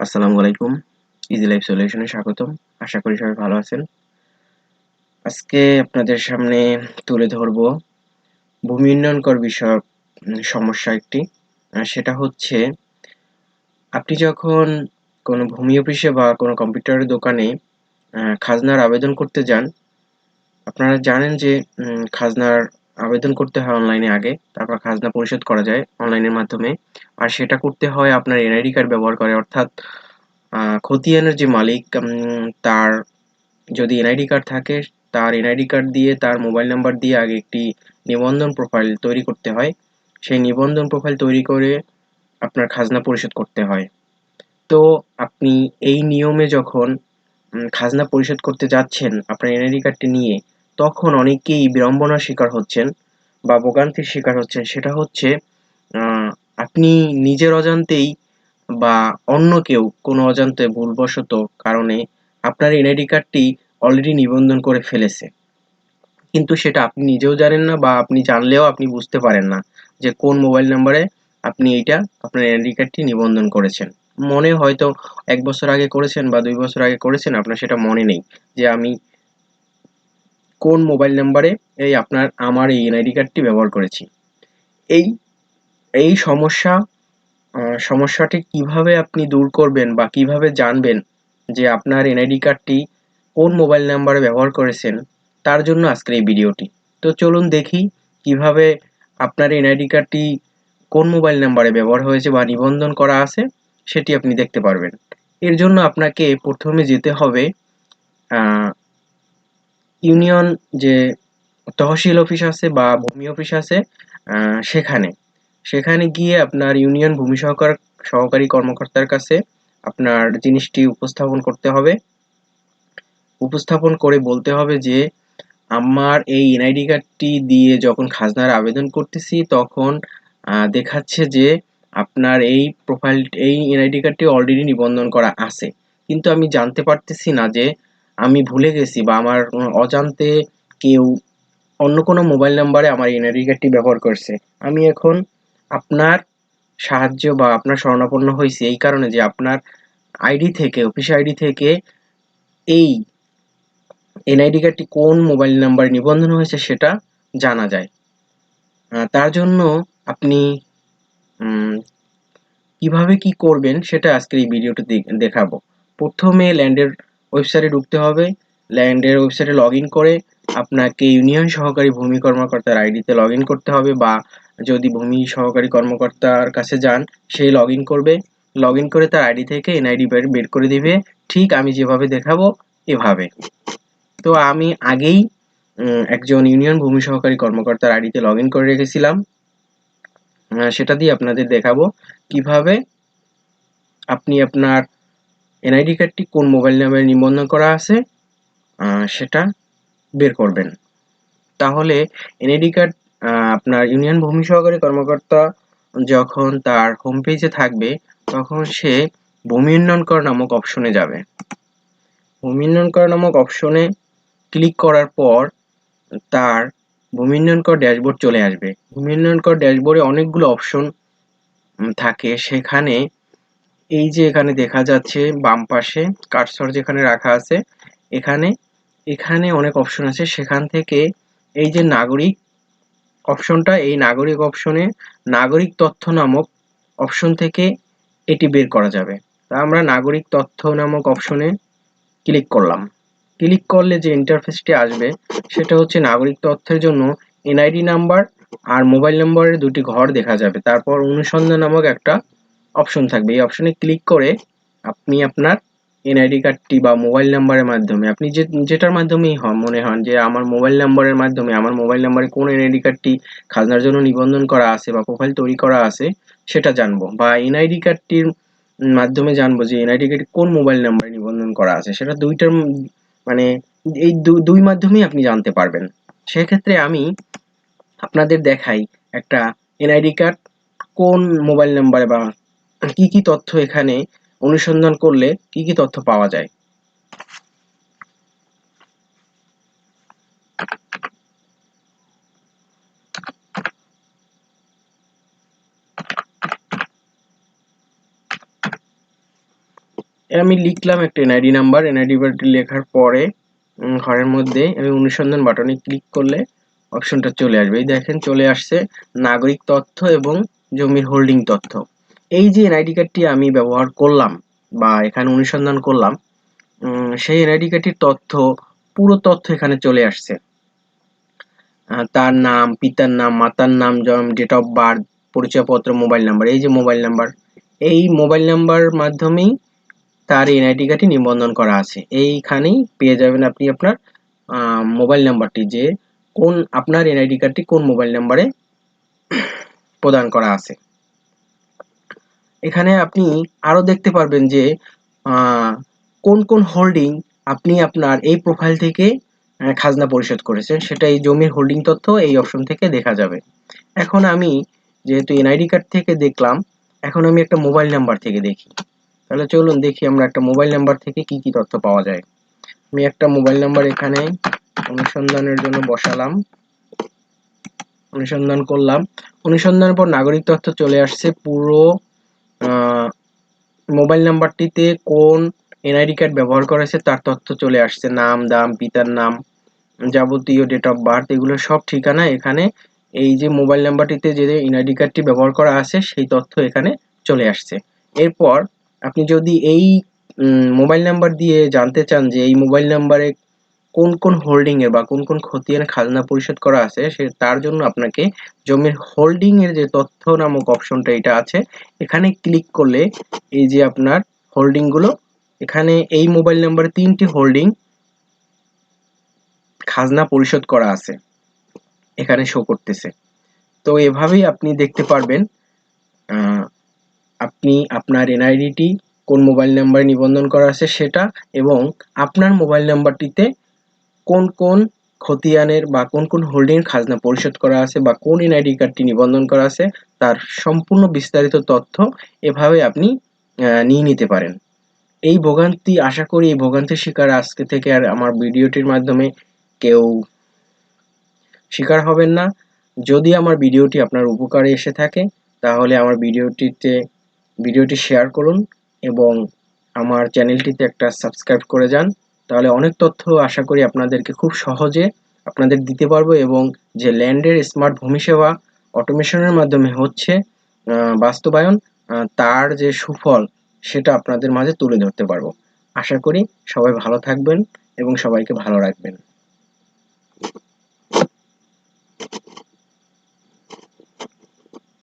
আসসালামু আলাইকুম। Easy life সলিউশনে স্বাগতম। আশা করি সবাই ভালো আছেন। আজকে আপনাদের সামনে তুলে ধরব ভূমি উন্নয়ন কর বিষয়ক সমস্যা একটি। সেটা হচ্ছে, আপনি যখন কোনো ভূমি অফিসে বা কোনো কম্পিউটারের দোকানে খাজনার আবেদন করতে যান, আপনারা জানেন যে খাজনার আবেদন করতে হয় অনলাইনে আগে, তারপর খাজনা পরিশোধ করা যায় অনলাইনের মাধ্যমে। আর সেটা করতে হয় আপনার এনআইডি কার্ড ব্যবহার করে, অর্থাৎ খতিয়ানের যে মালিক তার যদি এনআইডি কার্ড থাকে, তার এনআইডি কার্ড দিয়ে তার মোবাইল নাম্বার দিয়ে আগে একটি নিবন্ধন প্রোফাইল তৈরি করতে হয়। সেই নিবন্ধন প্রোফাইল তৈরি করে আপনার খাজনা পরিশোধ করতে হয়। তো আপনি এই নিয়মে যখন খাজনা পরিশোধ করতে যাচ্ছেন আপনার এনআইডি কার্ডটি নিয়ে তখন অনেকেই বিড়ম্বনার শিকার হচ্ছেন বা ভোগান্তির শিকার হচ্ছেন। সেটা হচ্ছে আপনি নিজের অজান্তেই বা অন্য কেউ কোনো অজান্তে ভুলবশত কারণে আপনার এনআইডি কার্ডটি অলরেডি নিবন্ধন করে ফেলেছে। কিন্তু সেটা আপনি নিজেও জানেন না বা আপনি জানলেও আপনি বুঝতে পারেন না যে কোন মোবাইল নাম্বারে আপনি এইটা আপনার এনআইডি কার্ডটি নিবন্ধন করেছেন। মনে হয়তো এক বছর আগে করেছেন বা দুই বছর আগে করেছেন, আপনার সেটা মনে নেই যে আমি কোন মোবাইল নাম্বারে এই আপনার, আমার এই এনআইডি কার্ডটি ব্যবহার করেছি। এই এই সমস্যা সমস্যাটি কীভাবে আপনি দূর করবেন বা কীভাবে জানবেন যে আপনার এনআইডি কার্ডটি কোন মোবাইল নাম্বারে ব্যবহার করেছেন, তার জন্য আজকের এই ভিডিওটি। তো চলুন দেখি কীভাবে আপনার এনআইডি কার্ডটি কোন মোবাইল নাম্বারে ব্যবহার হয়েছে বা নিবন্ধন করা আছে, সেটি আপনি দেখতে পারবেন। এর জন্য আপনাকে প্রথমে যেতে হবে ইউনিয়ন যে তহসিল অফিস আছে বা ভূমি অফিস আছে সেখানে। সেখানে গিয়ে আপনার ইউনিয়ন ভূমি সহকার, সহকারী কর্মকর্তার কাছে আপনার জিনিসটি উপস্থাপন করতে হবে। উপস্থাপন করে বলতে হবে যে, আমার এই এনআইডি কার্ডটি দিয়ে যখন খাজনার আবেদন করতেছি, তখন দেখাচ্ছে যে আপনার এই প্রোফাইল এই এনআইডি কার্ডটি অলরেডি নিবন্ধন করা আছে। কিন্তু আমি জানতে পারতেছি না যে আমি ভুলে গেছি বা আমার অজান্তে কেউ অন্য কোনো মোবাইল নাম্বারে আমার এনআইডি কার্ডটি ব্যবহার করছে। আমি এখন আপনার সাহায্য বা আপনার শরণাপন্ন হয়েছি এই কারণে যে আপনার আইডি থেকে অফিস আইডি থেকে এই এনআইডি কার্ডটি কোন মোবাইল নাম্বারে নিবন্ধন হয়েছে সেটা জানা যায়। তার জন্য আপনি কীভাবে কি করবেন সেটা আজকের এই ভিডিওটি দেখাবো। প্রথমে ল্যান্ডের ওয়েবসাইটে ঢুকতে হবে ল্যান্ডের ওয়েবসাইটে লগ করে আপনাকে ইউনিয়ন সহকারী ভূমি কর্মকর্তার আইডিতে লগ করতে হবে বা যদি ভূমি সহকারী কর্মকর্তার কাছে যান, সে লগ করবে। লগ করে তার আইডি থেকে এনআইডি বের করে দিবে। ঠিক আমি যেভাবে দেখাবো, এভাবে। তো আমি আগেই একজন ইউনিয়ন ভূমি সহকারী কর্মকর্তার আইডিতে লগ করে রেখেছিলাম। সেটা দিয়ে আপনাদের দেখাবো কীভাবে আপনি আপনার এনআইডি কার্ডটি কোন মোবাইল নাম্বারে নিবন্ধন করা আছে? সেটা বের করবেন। তাহলে এনআইডি কার্ড আপনার ইউনিয়ন ভূমি সহকারী কর্মকর্তা যখন তার হোম পেজে থাকবে, তখন সে ভূমি উন্নয়ন কর নামক অপশনে যাবে। ভূমি উন্নয়ন কর নামক অপশনে ক্লিক করার পর তার ভূমি উন্নয়ন কর ড্যাশবোর্ড চলে আসবে। ভূমি উন্নয়ন কর ড্যাশবোর্ডে অনেকগুলো অপশন থাকে। সেখানে এই যে এখানে দেখা যাচ্ছে বাম পাশে কার্সর যেখানে রাখা আছে, এখানে এখানে অনেক অপশন আছে। সেখান থেকে এই যে নাগরিক অপশনটা এই নাগরিক অপশনে নাগরিক তথ্য নামক অপশন থেকে এটি বের করা যাবে। তা আমরা নাগরিক তথ্য নামক অপশনে ক্লিক করলাম। ক্লিক করলে যে ইন্টারফেসটি আসবে, সেটা হচ্ছে নাগরিক তথ্যের জন্য এনআইডি নাম্বার আর মোবাইল নম্বরের দুটি ঘর দেখা যাবে। তারপর অনুসন্ধান নামক একটা অপশন থাকবে। এই অপশনে ক্লিক করে আপনি আপনার এনআইডি কার্ডটি বা মোবাইল নাম্বারের মাধ্যমে, আপনি যে, যেটার মাধ্যমেই হন, মনে হন যে আমার মোবাইল নাম্বারের মাধ্যমে, আমার মোবাইল নাম্বারে কোন এনআইডি কার্ডটি খাজনার জন্য নিবন্ধন করা আছে বা প্রোফাইল তৈরি করা আছে, সেটা জানব। বা এনআইডি কার্ডটির মাধ্যমে জানব যে এনআইডি কার্ড কোন মোবাইল নাম্বারে নিবন্ধন করা আছে, সেটা দুইটার মানে এই দুই মাধ্যমেই আপনি জানতে পারবেন। সেক্ষেত্রে আমি আপনাদের দেখাই একটা এনআইডি কার্ড কোন মোবাইল নাম্বারে বা কি কি তথ্য এখানে অনুসন্ধান করলে কি কি তথ্য পাওয়া যায়? আমি লিখলাম একটা এনআইডি নাম্বার এনআইডি নাম্বারটি লেখার পরে ঘরের মধ্যে আমি অনুসন্ধান বাটনে ক্লিক করলে অপশনটা চলে আসবে। এই দেখেন চলে আসছে নাগরিক তথ্য এবং জমির হোল্ডিং তথ্য। এই যে এনআইডি কার্ডটি আমি ব্যবহার করলাম বা এখানে অনুসন্ধান করলাম সেই এনআইডি কার্ডটির তথ্য, পুরো তথ্য এখানে চলে আসছে। তার নাম, পিতার নাম, মাতার নাম, জন্ম ডেট অফ বার্থ পরিচয়পত্র মোবাইল নাম্বার এই যে মোবাইল নাম্বার এই মোবাইল নাম্বার মাধ্যমেই তার এনআইডি কার্ডটি নিবন্ধন করা আছে। এইখানেই পেয়ে যাবেন আপনি আপনার মোবাইল নাম্বারটি যে কোন, আপনার এনআইডি কার্ডটি কোন মোবাইল নাম্বারে প্রদান করা আছে। এখানে আপনি আরও দেখতে পারবেন যে কোন কোন হোল্ডিং আপনি আপনার এই প্রোফাইল থেকে খাজনা পরিশোধ করেছেন। সেটা এই জমির হোল্ডিং তথ্য এই অপশন থেকে দেখা যাবে। এখন আমি যেহেতু এনআইডি কার্ড থেকে দেখলাম, এখন আমি একটা মোবাইল নাম্বার থেকে দেখি। তাহলে চলুন দেখি আমরা একটা মোবাইল নাম্বার থেকে কি কি তথ্য পাওয়া যায়। আমি একটা মোবাইল নাম্বার এখানে অনুসন্ধানের জন্য বসালাম। অনুসন্ধান করলাম। অনুসন্ধানের পর নাগরিক তথ্য চলে আসছে পুরো মোবাইল নাম্বারটিতে কোন এনআইডি কার্ড ব্যবহার করা করেছে তার তথ্য চলে আসছে। নাম, দাম, পিতার নাম, যাবতীয় ডেট অফ বার্থ এগুলো সব ঠিকানা এখানে। এই যে মোবাইল নাম্বারটিতে যে এনআইডি কার্ডটি ব্যবহার করা আছে, সেই তথ্য এখানে চলে আসছে। এরপর আপনি যদি এই মোবাইল নাম্বার দিয়ে জানতে চান যে এই মোবাইল নাম্বারে কোন কোন হোল্ডিং এর বা কোন কোন খতিয়ান খাজনা পরিশোধ করা আছে, সে তার জন্য আপনাকে জমির হোল্ডিং এর যে তথ্য নামক অপশনটা এটা আছে, এখানে ক্লিক করলে এই যে আপনার হোল্ডিংগুলো, এখানে এই মোবাইল নাম্বারে তিনটি হোল্ডিং খাজনা পরিশোধ করা আছে, এখানে শো করতেছে। তো এভাবেই আপনি দেখতে পারবেন আপনি আপনার এনআইডিটি কোন মোবাইল নাম্বারে নিবন্ধন করা আছে সেটা এবং আপনার মোবাইল নাম্বারটিতে কোন কোন খতিয়ানের বা কোন কোন হোল্ডিং খাজনা পরিশোধ করা আছে বা কোন এনআইডি কার্ডটি নিবন্ধন করা আছে, তার সম্পূর্ণ বিস্তারিত তথ্য এভাবে আপনি নিয়ে নিতে পারেন। এই ভোগান্তি, আশা করি এই ভোগান্তির শিকার আজকে থেকে আর আমার ভিডিওটির মাধ্যমে কেউ শিকার হবেন না। যদি আমার ভিডিওটি আপনার উপকারে এসে থাকে, তাহলে আমার ভিডিওটিতে, ভিডিওটি শেয়ার করুন এবং আমার চ্যানেলটিতে একটা সাবস্ক্রাইব করে যান। তাহলে অনেক তথ্য আশা করি আপনাদেরকে খুব সহজে আপনাদের দিতে পারব এবং যে ল্যান্ডের স্মার্ট ভূমি সেবা অটোমেশনের মাধ্যমে হচ্ছে বাস্তবায়ন তার যে সুফল সেটা আপনাদের মাঝে তুলে ধরতে পারব। আশা করি সবাই ভালো থাকবেন এবং সবাইকে ভালো রাখবেন।